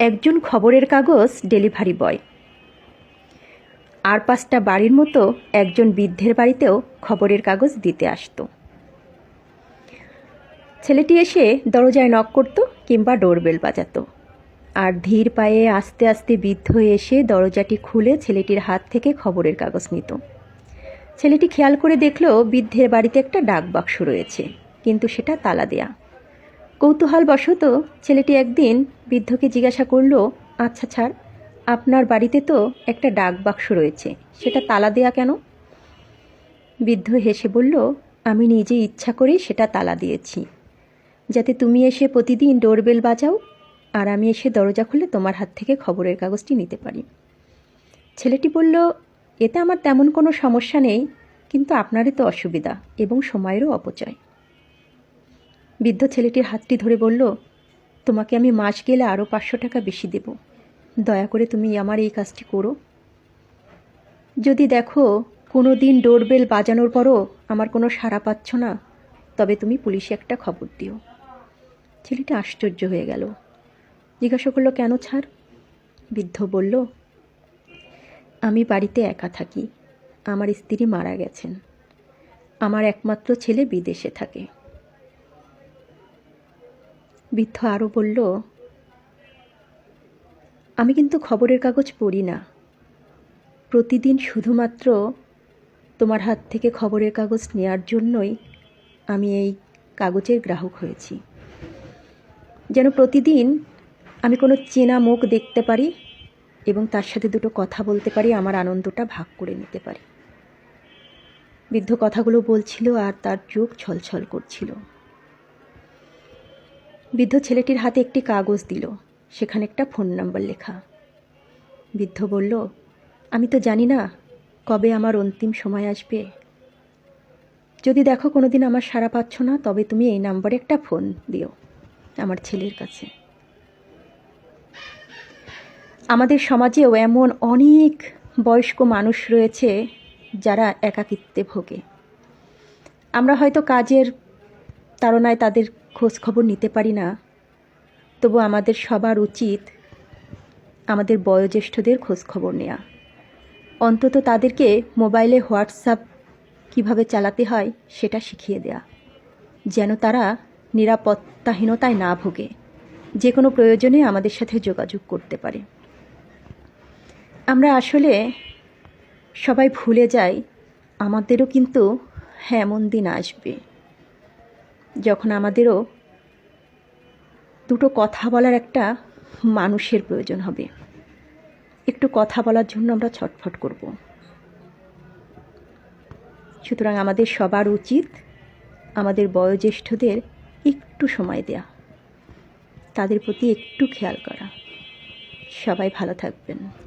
একজন খবরের কাগজ ডেলিভারি বয়। আর পাঁচটা বাড়ির মতো একজন বৃদ্ধের বাড়িতেও খবরের কাগজ দিতে আসতো। ছেলেটি এসে দরজায় নক করতো কিংবা ডোরবেল বাজাতো। আর ধীর পায়ে আস্তে আস্তে বৃদ্ধ এসে দরজাটি খুলে ছেলেটির হাত থেকে খবরের কাগজ নিত। ছেলেটি খেয়াল করে দেখল বৃদ্ধের বাড়িতে একটা ডাক বাক্স রয়েছে, কিন্তু সেটা তালা দেয়া। কৌতূহলবশত ছেলেটি একদিন বৃদ্ধকে জিজ্ঞাসা করল আচ্ছা ছাড়, আপনার বাড়িতে তো একটা ডাক বাক্স রয়েছে, সেটা তালা দেয়া কেন? বৃদ্ধ হেসে বলল, আমি নিজে ইচ্ছা করে সেটা তালা দিয়েছি, যাতে তুমি এসে প্রতিদিন ডোরবেল বাজাও, আর আমি এসে দরজা খুলে তোমার হাত থেকে খবরের কাগজটি নিতে পারি। ছেলেটি বলল, এতে আমার তেমন কোনো সমস্যা নেই, কিন্তু আপনারই তো অসুবিধা এবং সময়েরও অপচয়। বৃদ্ধ ছেলেটির হাতটি ধরে বলল, তোমাকে আমি মাস গেলে আরও পাঁচশো টাকা বেশি দেব। দয়া করে তুমি আমার এই কাজটি করো। যদি দেখো কোনো দিন ডোরবেল বাজানোর পরও আমার কোনো সাড়া পাচ্ছ না, তবে তুমি পুলিশে একটা খবর দিও ছেলেটি আশ্চর্য হয়ে গেল। জিজ্ঞাসা করল, কেন ছাড়? বৃদ্ধ বলল, আমি বাড়িতে একা থাকি। আমার স্ত্রী মারা গেছেন। আমার একমাত্র ছেলে বিদেশে থাকে। বৃদ্ধ আরও বলল, আমি কিন্তু খবরের কাগজ পড়ি না। প্রতিদিন শুধুমাত্র তোমার হাত থেকে খবরের কাগজ নেওয়ার জন্যই আমি এই কাগজের গ্রাহক হয়েছি। যেন প্রতিদিন আমি কোনো চেনা মুখ দেখতে পারি এবং তার সাথে দুটো কথা বলতে পারি, আমার আনন্দটা ভাগ করে নিতে পারি। বৃদ্ধ কথাগুলো বলছিল আর তার চোখ ছলছল করছিল। বৃদ্ধ ছেলেটির হাতে একটি কাগজ দিল। সেখানে একটা ফোন নাম্বার লেখা। বৃদ্ধ বলল, আমি তো জানি না কবে আমার অন্তিম সময় আসবে। যদি দেখো কোনো দিন আমার সারা পাচ্ছ না, তবে তুমি এই নাম্বারে একটা ফোন দিও আমার ছেলের কাছে। আমাদের সমাজেও এমন অনেক বয়স্ক মানুষ রয়েছে যারা একাকিত্বে ভোগে। আমরা হয়তো কাজের তাড়নায় তাদের খোঁজ খবর নিতে পারি না। তবু আমাদের সবার উচিত আমাদের বয়োজ্যেষ্ঠদের খোঁজ খবর নেওয়া অন্তত তাদেরকে মোবাইলে হোয়াটসঅ্যাপ কীভাবে চালাতে হয় সেটা শিখিয়ে দেয়া। যেন তারা নিরাপত্তাহীনতায় না ভোগে। যে কোনো প্রয়োজনে আমাদের সাথে যোগাযোগ করতে পারে। আমরা আসলে সবাই ভুলে যাই, আমাদেরও কিন্তু হ্যাঁ এমন দিন আসবে। যখন আমাদেরও দুটো কথা বলার একটা মানুষের প্রয়োজন হবে। একটু কথা বলার জন্য আমরা ছটফট করব। সুতরাং আমাদের সবার উচিত আমাদের বয়োজ্যেষ্ঠদের একটু সময় দেয়া। তাদের প্রতি একটু খেয়াল করা। সবাই ভালো থাকবেন।